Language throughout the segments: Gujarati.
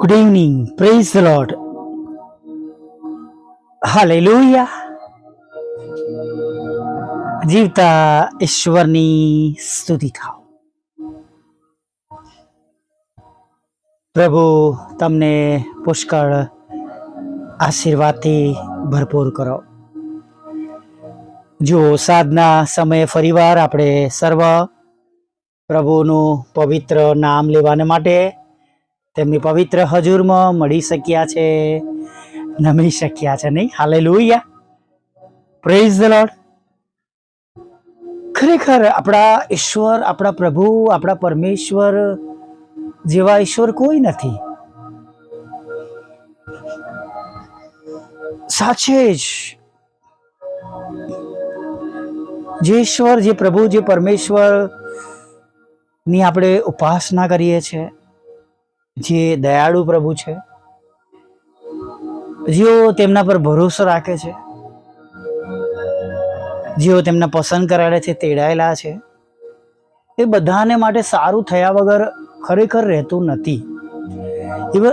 Good evening. Praise the Lord. Hallelujah. જીવતા ઈશ્વરની સ્તુતિ થાવ પ્રભુ, તમને પુષ્કળ આશીર્વાદથી ભરપૂર કરો જો સાધના સમયે ફરીવાર આપણે સર્વ પ્રભુનું પવિત્ર નામ લેવાને માટે તેમની પવિત્ર હજુરમાં મળી શક્યા છે. નમી શક્યા છે નહીં? હાલે લોહિયા પ્રેઝ ધ લોર્ડ ખરેખર આપણા ઈશ્વર, આપણા પ્રભુ, આપણા પરમેશ્વર જેવા ઈશ્વર કોઈ નથી. સાચે જ જે ઈશ્વર, જે પ્રભુ, જે પરમેશ્વરની આપણે ઉપાસના કરીએ છીએ જે દયાળુ પ્રભુ છે, જેઓ તેમના પર ભરોસો રાખે છે, જેઓ તેમના પસંદ કરાયેલા છે, તેડાયેલા છે, એ બધાને માટે સારું થયા વગર ખરેખર રહેતું નથી. ઇવન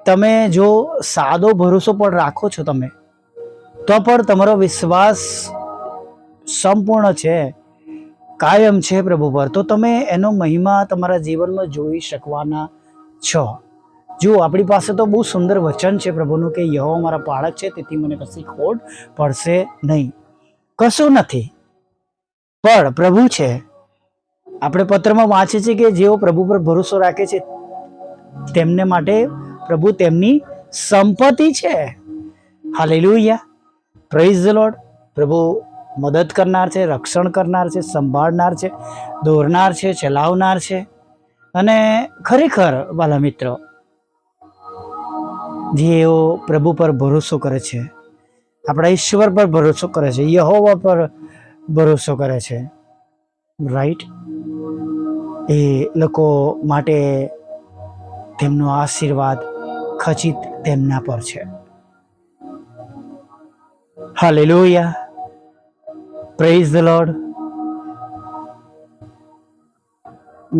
તમે જો સાદો ભરોસો પણ રાખો છો તમે, તો પણ તમારો વિશ્વાસ સંપૂર્ણ છે, કાયમ છે પ્રભુ પર. તો તમે એનો મહિમા તમારા જીવનમાં જોઈ શકવાના છો. જો આપણી પાસે તો બહુ સુંદર વચન છે પ્રભુનું કે યહો મારા પાળક છે, તેથી મને કશી ખોટ પડશે નહીં. કશું નથી. પણ પ્રભુ છે. આપણે પત્રમાં વાંચીએ છીએ કે જેઓ પ્રભુ પર ભરોસો રાખે છે, તેમને માટે પ્રભુ તેમની સંપત્તિ છે. હાલેલુયા. પ્રેઝ ધ લોર્ડ પ્રભુ મદદ કરનાર છે, રક્ષણ કરનાર છે, સંભાળનાર છે, દોરનાર છે, ચલાવનાર છે. અને ખરેખર, વાલા મિત્રો જેઓ પ્રભુ પર ભરોસો કરે છે, આપણા ઈશ્વર પર ભરોસો કરે છે, યહોવા પર ભરોસો કરે છે રાઈટ એ લોકો માટે તેમનો આશીર્વાદ ખચિત તેમના પર છે. હાલેલુયા પ્રેઝ ધ લોર્ડ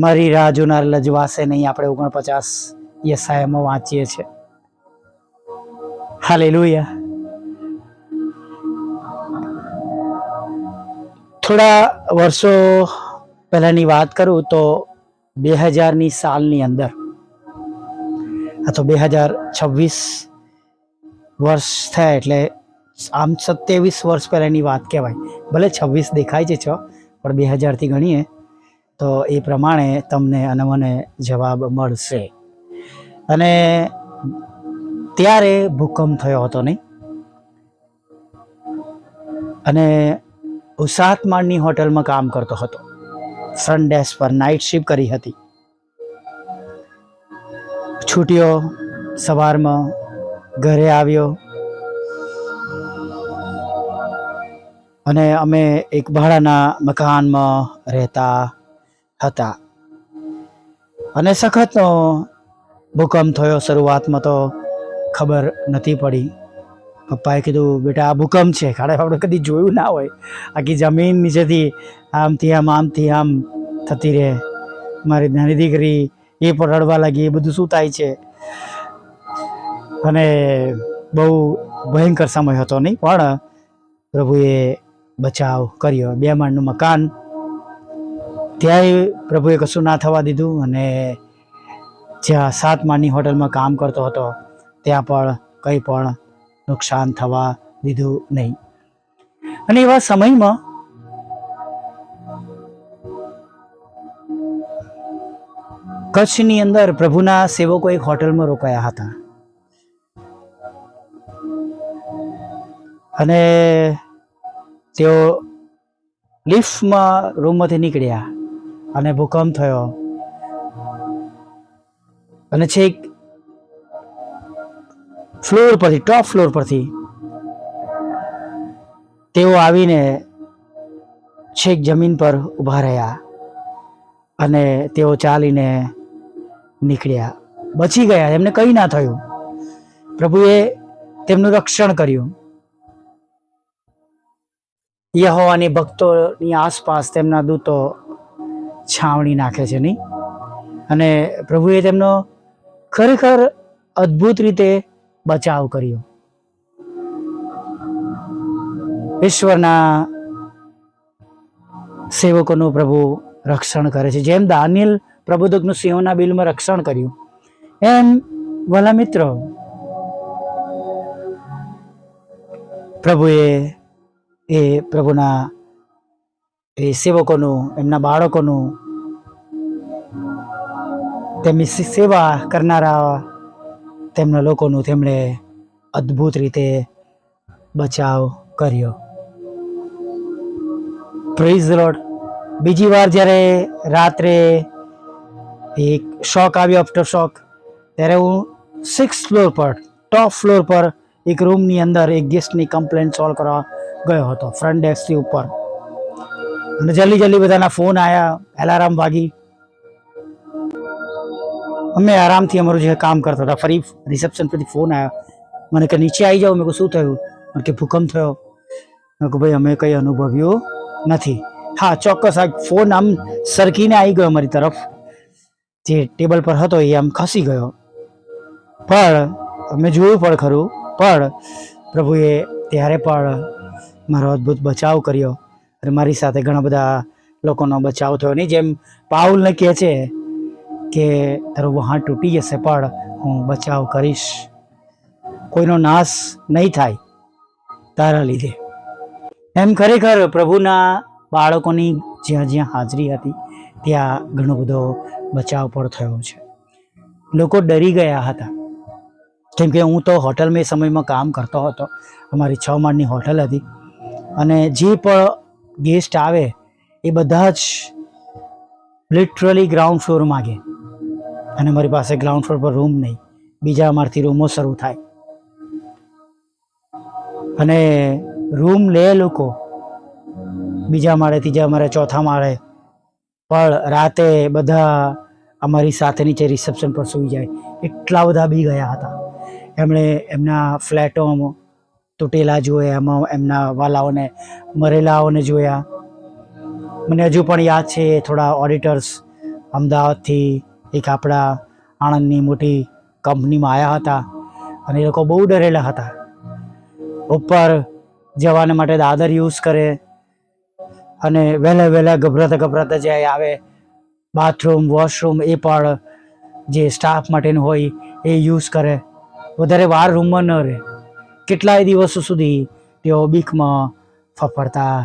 મારી રાહ જોનાર લજવાશે નહીં, આપણે ઓગણપચાસ યસાયામાં વાંચીએ છીએ. હાલેલુયા. થોડા વર્ષો પહેલાની વાત કરું તો બે હજારની સાલની અંદર અથવા બે હજાર છવ્વીસ વર્ષ થયા એટલે આમ સત્યાવીસ વર્ષ પહેલાંની વાત કહેવાય. ભલે છવ્વીસ દેખાય છે છ, પણ બે હજારથી ગણીએ. તો એ પ્રમાણે તમને અને મને જવાબ મળશે. અને ત્યારે ભૂકંપ થયો હતો નહીં. અને હું સાત માળની હોટલમાં કામ કરતો હતો. ડેસ્ક પર નાઇટ શિફ્ટ કરી હતી. છૂટ્યો, સવારમાં ઘરે આવ્યો. અને અમે એક ભાડાના મકાનમાં રહેતા હતા. અને સખતનો ભૂકંપ થયો શરૂઆતમાં તો ખબર નથી પડી. પપ્પાએ કીધું, બેટા, આ ભૂકંપ છે, ખાડે આપણે કદી જોયું ના હોય. આખી જમીન નીચેથી આમથી આમ આમથી આમ થતી રહે. મારી નાની દીકરી એ પણ રડવા લાગી, એ બધું શું થાય છે? અને બહુ ભયંકર સમય હતો નહીં, પણ પ્રભુએ બચાવ કર્યો. બે માળનું મકાન ત્યાંય પ્રભુએ કશું ના થવા દીધું અને જ્યાં સાત માળની હોટલમાં કામ કરતો હતો, ત્યાં પણ કંઈ પણ નુકસાન થવા દીધું નહીં. અને એવા સમયમાં કચ્છની અંદર પ્રભુના સેવકો એક હોટલમાં રોકાયા હતા. અને તેઓ લિફ્ટમાં રૂમમાંથી નીકળ્યા. અને ભૂકંપ થયો. અને છેક ફ્લોર પરથી, ટોપ ફ્લોર પરથી તેઓ આવીને છેક જમીન પર ઊભા રહ્યા અને તેઓ ચાલીને નીકળ્યા. બચી ગયા, એમને કંઈ ના થયું. પ્રભુએ તેમનું રક્ષણ કર્યું. યહોવાની ભક્તોની આસપાસ તેમના દૂતો છાવણી નાખે છે નહીં? અને પ્રભુએ તેમનો ખરેખર અદ્ભુત રીતે બચાવ કર્યો. ઈશ્વરના સેવકોનું પ્રભુ રક્ષણ કરે છે. જેમ દાનિલ પ્રબોધકનું સિંહોના બિલમાં રક્ષણ કર્યું, એમ વાલા મિત્રો પ્રભુએ એ પ્રભુના એ સેવકોનું, એમના બાળકોનું, તેમની સેવા કરનારા તેમના લોકોનું તેમણે અદ્ભુત રીતે બચાવ કર્યો. પ્રેઝ લોડ બીજી વાર જ્યારે રાત્રે એક શોક આવ્યો આફ્ટર શોક ત્યારે હું સિક્સ ફ્લોર પર ટોપ ફ્લોર પર એક રૂમની અંદર એક ગેસ્ટની કમ્પ્લેન સોલ્વ કરવા ગયો હતો ફ્રન્ટ ડેસ્કથી ઉપર. અને જલ્દી જલ્દી બધાના ફોન આવ્યા એલાર્મ વાગી અમે આરામથી અમારું જે કામ કરતા હતા, ફરી રિસેપ્શન પરથી ફોન આવ્યો મને કે નીચે આવી જાઓ, મેં કહું શું થયું? મને કે, ભૂકંપ થયો. મેં કહું ભાઈ, અમે કંઈ અનુભવ્યું નથી. હા, ચોક્કસ, આ ફોન આમ સરકીને આવી ગયો અમારી તરફ. જે ટેબલ પર હતો એ આમ ખસી ગયો. પણ અમે જોયું પણ ખરું, પણ પ્રભુએ ત્યારે પણ મારો અદ્ભુત બચાવ કર્યો. અને મારી સાથે ઘણા બધા લોકોનો બચાવ થયો નહીં. જેમ પાઉલને કહે છે કે, તારું વહાણ તૂટી જશે, પણ હું બચાવ કરીશ. કોઈનો નાશ નહીં થાય તારા લીધે. એમ ખરેખર પ્રભુના બાળકોની જ્યાં જ્યાં હાજરી હતી, ત્યાં ઘણો બધો બચાવ પણ થયો છે. લોકો ડરી ગયા હતા. કેમ કે હું તો હોટલમાં એ સમયમાં કામ કરતો હતો. અમારી છ માળની હોટલ હતી. અને જે પણ ગેસ્ટ આવે, એ બધા જ લિટરલી ગ્રાઉન્ડ ફ્લોર માગે. અને મારી પાસે ગ્રાઉન્ડ ફ્લોર પર રૂમ નહીં. બીજા અમારથી રૂમો શરૂ થાય. અને રૂમ લે લોકો. બીજા માળે ત્રીજા માળે ચોથા માળે પણ રાતે બધા અમારી સાથે નીચે રિસેપ્શન પર સૂઈ જાય. એટલા બધા બી ગયા હતા. એમણે એમના ફ્લેટોમાં તૂટેલા જોયા, એમાં એમના વાલાઓને મરેલાઓને જોયા. મને હજુ પણ યાદ છે થોડા ઓડિટર્સ અમદાવાદથી એક આપણા આણંદની મોટી કંપનીમાં આવ્યા હતા અને એ લોકો બહુ ડરેલા હતા. ઉપર જવાને માટે દાદર યુઝ કરે અને વહેલા વહેલા ગભરાતા ગભરાતા જે આવે બાથરૂમ વોશરૂમ એ પણ જે સ્ટાફ માટેનું હોય એ યુઝ કરે. વધારે વાર રૂમમાં ન રહે. કેટલાય દિવસો સુધી તેઓ બીકમાં ફફડતા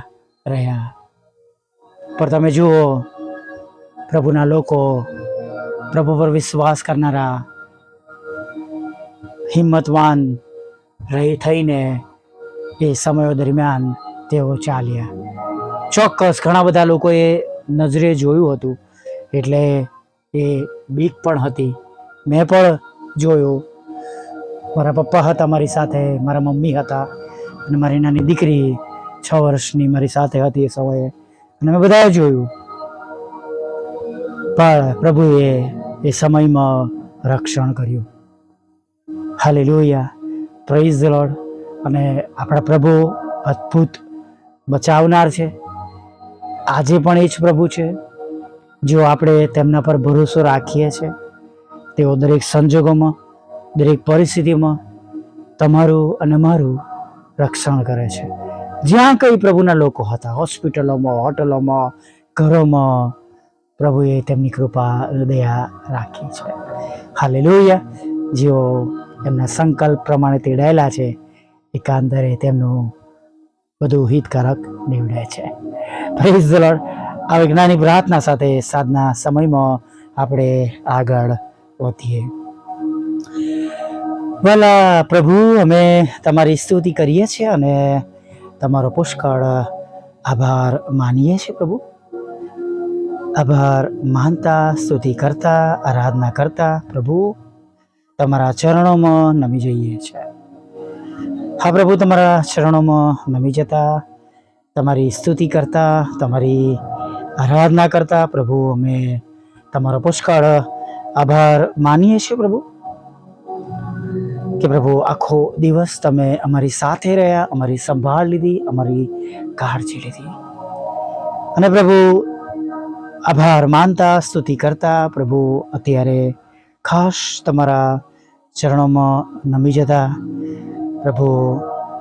રહ્યા. પણ તમે જુઓ, પ્રભુના લોકો પ્રભુ પર વિશ્વાસ કરનારા હિંમતવાન રહી થઈને એ સમયો દરમિયાન તેઓ ચાલ્યા. ચોક્કસ ઘણા બધા લોકોએ નજરે જોયું હતું, એટલે એ બીક પણ હતી. મેં પણ જોયું મારા પપ્પા હતા મારી સાથે, મારા મમ્મી હતા અને મારી નાની દીકરી છ વર્ષની મારી સાથે હતી એ સમયે. અને મેં બધાએ જોયું. પણ પ્રભુએ એ સમયમાં રક્ષણ કર્યું. હાલે લોહિયા પ્રેઝ લોડ અને આપણા પ્રભુ અદ્ભુત બચાવનાર છે. આજે પણ એ જ પ્રભુ છે. જો આપણે તેમના પર ભરોસો રાખીએ છીએ તેઓ દરેક સંજોગોમાં દરેક પરિસ્થિતિમાં તમારું અને મારું રક્ષણ કરે છે. જ્યાં કંઈ પ્રભુના લોકો હતા, હોસ્પિટલોમાં, હોટલોમાં, ઘરોમાં, પ્રભુએ તેમની કૃપા, દયા રાખી છે. હાલે જેઓ એમના સંકલ્પ પ્રમાણે તેડાયેલા છે, એકાંતરે તેમનું બધું હિતકારક નીવડે છે. આ વૈજ્ઞાનિક પ્રાર્થના સાથે સાધના સમયમાં આપણે આગળ વધીએ. ભલા પ્રભુ, અમે તમારી સ્તુતિ કરીએ છીએ અને તમારો પુષ્કળ આભાર માનીએ છીએ પ્રભુ. આભાર માનતા, સ્તુતિ કરતા, આરાધના કરતા પ્રભુ, તમારા ચરણોમાં નમી જઈએ છીએ. હા પ્રભુ, તમારા ચરણોમાં નમી જતા, તમારી સ્તુતિ કરતા, તમારી આરાધના કરતા પ્રભુ, અમે તમારો પુષ્કળ આભાર માનીએ છીએ પ્રભુ. કે પ્રભુ, આખો દિવસ તમે અમારી સાથે રહ્યા, અમારી સંભાળ લીધી, અમારી કાળજી લીધી. અને પ્રભુ, આભાર માનતા, સ્તુતિ કરતા, પ્રભુ, અત્યારે ખાસ તમારા ચરણોમાં નમી જતા. પ્રભુ,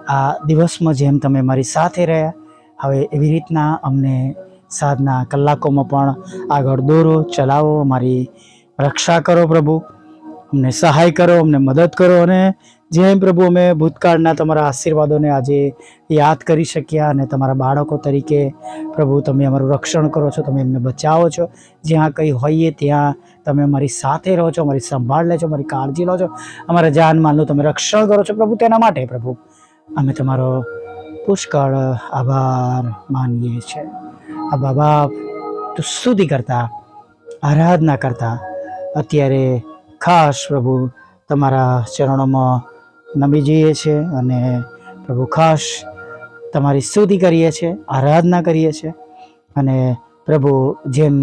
આ દિવસમાં જેમ તમે મારી સાથે રહ્યા, હવે એવી રીતના અમને સાધના કલાકોમાં પણ આગળ દોરો, ચલાવો, અમારી રક્ષા કરો પ્રભુ. અમને સહાય કરો, અમને મદદ કરો અને જેમ પ્રભુ, અમે ભૂતકાળના તમારા આશીર્વાદોને આજે યાદ કરી શક્યા અને તમારા બાળકો તરીકે પ્રભુ, તમે અમારું રક્ષણ કરો છો, તમે એમને બચાવો છો. જ્યાં કંઈ હોઈએ ત્યાં તમે અમારી સાથે રહો છો, અમારી સંભાળ લે છો, અમારી કાળજી લો છો, અમારા જાનમાલનું તમે રક્ષણ કરો છો પ્રભુ, તેના માટે પ્રભુ. અમે તમારો પુષ્કળ આભાર માનીએ છીએ. આ બાબા તું સ્તુતિ કરતા, આરાધના કરતા, અત્યારે ખાસ પ્રભુ તમારા ચરણોમાં નમી જઈએ છીએ અને પ્રભુ ખાસ તમારી સ્તુતિ કરીએ છીએ, આરાધના કરીએ છીએ અને પ્રભુ જેમ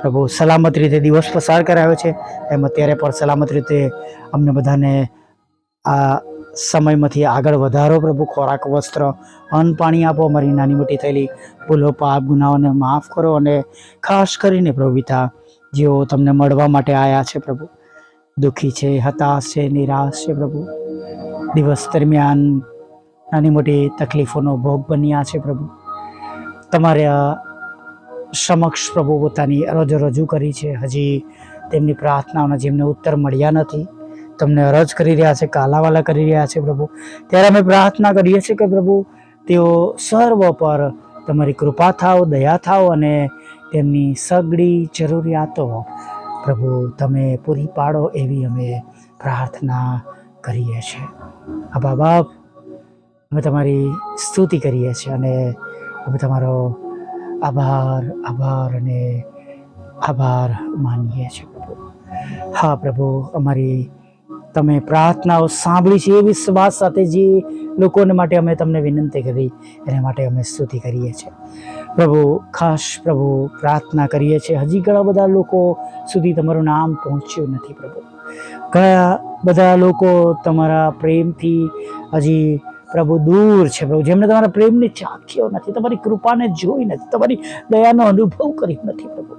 પ્રભુ સલામત રીતે દિવસ પસાર કરાવ્યો છે, એમ અત્યારે પણ સલામત રીતે અમને બધાને આ સમયમાંથી આગળ વધારો પ્રભુ, ખોરાક, વસ્ત્ર, અન્ન, પાણી આપો. અમારી નાની મોટી થયેલી ભૂલો, પાપ, ગુનાઓને માફ કરો અને ખાસ કરીને પ્રભુ પિતા, જેઓ તમને મળવા માટે આવ્યા છે પ્રભુ દુઃખી છે, હતાશ છે, નિરાશ છે પ્રભુ. દિવસ દરમિયાન નાની મોટી તકલીફોનો ભોગ બન્યા છે પ્રભુ. તમારે સમક્ષ પ્રભુ પોતાની અરજ રજૂ કરી છે. હજી તેમની પ્રાર્થનાઓના જેમને ઉત્તર મળ્યા નથી. તમને અરજ કરી રહ્યા છે, કાલાવાલા કરી રહ્યા છે પ્રભુ. ત્યારે અમે પ્રાર્થના કરીએ છીએ કે પ્રભુ, તેઓ સર્વ પર તમારી કૃપા થાવ દયા થાવ અને તેમની સગડી જરૂરિયાતો પ્રભુ, તમે પૂરી પાડો એવી અમે પ્રાર્થના કરીએ છીએ. આબા બાપ અમે તમારી સ્તુતિ કરીએ છીએ અને અમે તમારો આભાર આભાર અને આભાર માનીએ છીએ હા પ્રભુ, અમારી તમે પ્રાર્થનાઓ સાંભળી છે એ વિશ્વાસ સાથે જે લોકોને માટે અમે તમને વિનંતી કરી, એના માટે અમે સ્તુતિ કરીએ છીએ. પ્રભુ, ખાસ પ્રભુ, પ્રાર્થના કરીએ છીએ. હજી ઘણા બધા લોકો સુધી તમારું નામ પહોંચ્યું નથી, પ્રભુ. ઘણા બધા લોકો તમારા પ્રેમથી હજી પ્રભુ દૂર છે, પ્રભુ. જેમણે તમારા પ્રેમને ચાખ્યો નથી, તમારી કૃપાને જોઈ નથી, તમારી દયાનો અનુભવ કર્યો નથી, પ્રભુ.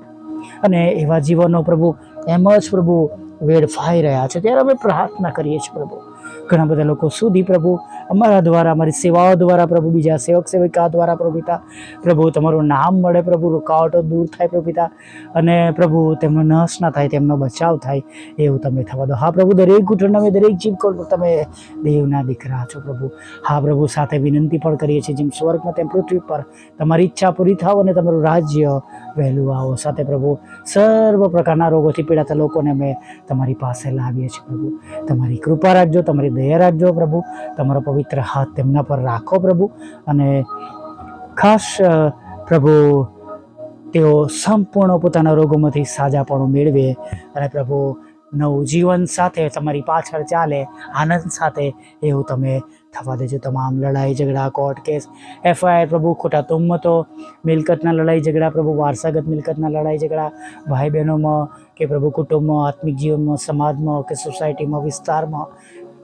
અને એવા જીવનો પ્રભુ એમ જ પ્રભુ વેડફાઈ રહ્યા છે. ત્યારે અમે પ્રાર્થના કરીએ છીએ, પ્રભુ. ઘણા બધા લોકો સુધી પ્રભુ અમારા દ્વારા, અમારી સેવાઓ દ્વારા પ્રભુ, બીજા સેવક સેવિકા દ્વારા પ્રભુ પિતા, પ્રભુ તમારું નામ મળે પ્રભુ, રૂકાવટો દૂર થાય પ્રભુ પિતા, અને પ્રભુ તેમનો નાશ ના થાય, તેમનો બચાવ થાય, એવું તમે થવા દો. હા પ્રભુ, દરેક ઘૂંટણમાં દરેક જીવ કોલ તમે દેવના દીકરા છો પ્રભુ. હા પ્રભુ, સાથે વિનંતી પણ કરીએ છીએ, જેમ સ્વર્ગમાં તેમ પૃથ્વી પર તમારી ઈચ્છા પૂરી થાવ અને તમારું રાજ્ય વહેલું આવો. સાથે પ્રભુ, સર્વ પ્રકારના રોગોથી પીડાતા લોકોને અમે તમારી પાસે લાવીએ છીએ પ્રભુ. તમારી કૃપા રાખજો, તમારી દયા રાખજો પ્રભુ. તમારો પવિત્ર હાથ તેમના પર રાખો પ્રભુ. અને ખાસ પ્રભુ, તેઓ સંપૂર્ણ પોતાના રોગોમાંથી સાજાપણું મેળવે અને પ્રભુ, નવું જીવન સાથે તમારી પાછળ ચાલે, આનંદ સાથે એવું તમે થવા દેજો. તમામ લડાઈ, ઝઘડા, કોર્ટ કેસ, એફઆઈઆર પ્રભુ, ખોટા તુમ્મતો, મિલકતના લડાઈ, ઝઘડા પ્રભુ, વારસાગત મિલકતના લડાઈ, ઝઘડા ભાઈ બહેનોમાં કે પ્રભુ કુટુંબમાં, આત્મિક જીવનમાં, સમાજમાં કે સોસાયટીમાં, વિસ્તારમાં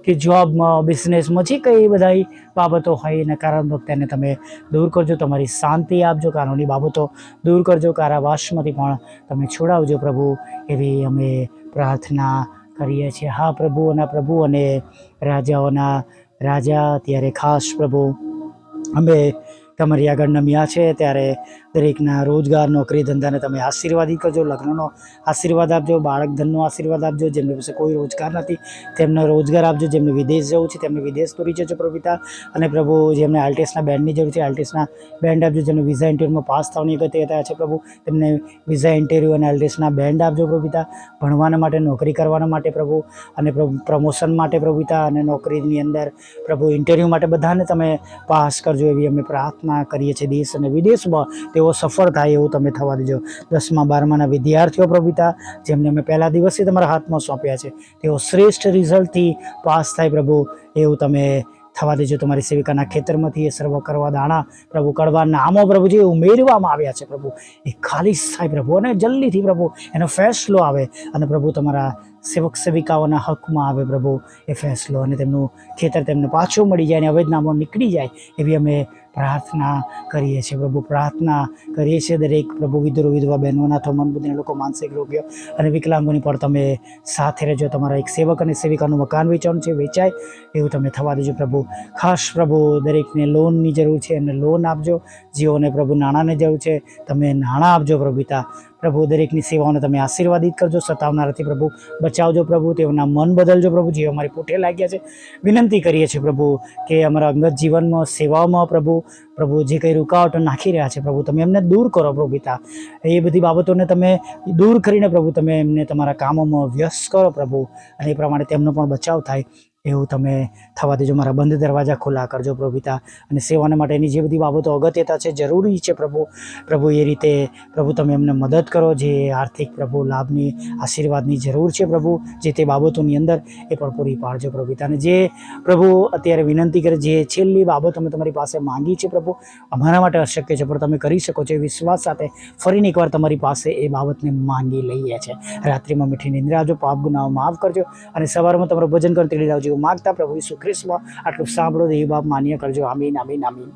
કે જોબમાં બિઝનેસમાં જે કંઈ બધા બાબતો હોય કારણભૂત તેને તમે દૂર કરજો, તમારી શાંતિ આપજો, કાનૂની બાબતો દૂર કરજો કારાવાસમાંથી પણ તમે છોડાવજો પ્રભુ, એવી અમે પ્રાર્થના કરીએ છીએ. હા પ્રભુઓના પ્રભુ અને રાજાઓના રાજા, ત્યારે ખાસ પ્રભુ, અમે તમારી આગળ નમ્યા છે, ત્યારે દરેકના રોજગાર નોકરી ધંધાને તમે આશીર્વાદિત કરજો, લગ્નનો આશીર્વાદ આપજો બાળક ધનનો આશીર્વાદ આપજો, જેમની પાસે કોઈ રોજગાર નથી, તેમને રોજગાર આપજો, જેમને વિદેશ જવું છે, તેમને વિદેશ તોરી જજો, પ્રભુતા. અને પ્રભુ, જેમને આલ્ટેસના બેન્ડની જરૂર છે, આલ્ટેસના બેન્ડ આપજો, જેમને વિઝા ઇન્ટરવ્યુમાં પાસ થવાની અગત્યતા છે, પ્રભુ. તેમને વિઝા ઇન્ટરવ્યુ અને આલ્ટેસના બેન્ડ આપજો, પ્રભુતા. ભણવાના માટે, નોકરી કરવાના માટે, પ્રભુ. અને પ્રભુ પ્રમોશન માટે, પ્રભુતા. અને નોકરીની અંદર, પ્રભુ, ઇન્ટરવ્યૂ માટે બધાને તમે પાસ કરજો એવી અમે પ્રાર્થના કરીએ છીએ દેશ અને વિદેશમાં તેઓ સફળ થાય એવું તમે થવા દેજો. દસમા, બારમાના વિદ્યાર્થીઓ પ્રભુતા, જેમને અમે પહેલા દિવસથી તમારા હાથમાં સોંપ્યા છે, તેઓ શ્રેષ્ઠ રિઝલ્ટથી પાસ થાય પ્રભુ એવું તમે થવા દેજો. તમારી સેવિકાના ખેતરમાંથી એ સર્વ કરવા દાણા પ્રભુ કડવા નામો પ્રભુ જે ઉમેરવામાં આવ્યા છે પ્રભુ, એ ખાલી થાય પ્રભુ અને જલ્દીથી પ્રભુ એનો ફેસલો આવે અને પ્રભુ તમારા સેવક સેવિકાઓના હકમાં આવે પ્રભુ એ ફેસલો અને તેમનું ખેતર તેમને પાછું મળી જાય અને અવેદનામો નામો નીકળી જાય એવી અમે પ્રાર્થના કરીએ છીએ પ્રભુ, પ્રાર્થના કરીએ છીએ દરેક પ્રભુ, વિધુરો, વિધવા, બહેનોના, તો મન બુદ્ધિના લોકો, માનસિક રોગ્યો અને વિકલાંગોની પણ તમે સાથે રહેજો. તમારા એક સેવક અને સેવિકાનું મકાન વેચાણ છે, વેચાય એવું તમે થવા દેજો પ્રભુ. ખાસ પ્રભુ, દરેકને લોનની જરૂર છે એમને લોન આપજો. જેઓને પ્રભુ નાણાંની જરૂર છે. તમે નાણાં આપજો પ્રભુ પિતા. પ્રભુ, દરેકની સેવાઓને તમે આશીર્વાદિત કરજો, સતાવનારાથી પ્રભુ બચાવજો પ્રભુ, તેઓના મન બદલજો પ્રભુ જે અમારી પોઠે લાગ્યા છે. વિનંતી કરીએ છીએ પ્રભુ કે અમારા અંગત જીવનમાં સેવાઓમાં પ્રભુ પ્રભુ જે કંઈ રૂકાવટો નાખી રહ્યા છે પ્રભુ, તમે એમને દૂર કરો પ્રભુ પિતા. એ બધી બાબતોને તમે દૂર કરીને પ્રભુ, તમે એમને તમારા કામોમાં વ્યસ્ત કરો પ્રભુ અને એ પ્રમાણે તેમનો પણ બચાવ થાય. એવું તમે થવા દેજો. મારા બંધ દરવાજા ખુલ્લા કરજો પ્રભુ અને સેવાને માટેની જે બધી બાબતો અગત્યતા છે, જરૂરી છે પ્રભુ. પ્રભુ, એ રીતે પ્રભુ તમે એમને મદદ કરો. જે આર્થિક પ્રભુ, લાભની, આશીર્વાદની જરૂર છે પ્રભુ. જે તે બાબતોની અંદર એ પણ પૂરી પાડજો પ્રભુ અને જે પ્રભુ અત્યારે વિનંતી કરે, જે છેલ્લી બાબત અમે તમારી પાસે માંગી છે પ્રભુ, અમારા માટે અશક્ય છે, પણ તમે કરી શકો છો એ વિશ્વાસ સાથે ફરીને એકવાર તમારી પાસે એ બાબતને માંગી લઈએ છે. રાત્રિમાં મીઠી નિંદ્રા આવજો પાપ ગુનાઓ માફ કરજો અને સવારમાં તમારું ભજન કરી તેડી લાવજો. એવું માગતા પ્રભુ ઈસુ ખ્રિસ્તમાં આટલું સાંભળો દેવી બાપ માન્ય કરજો. આમીન આમીન આમીન.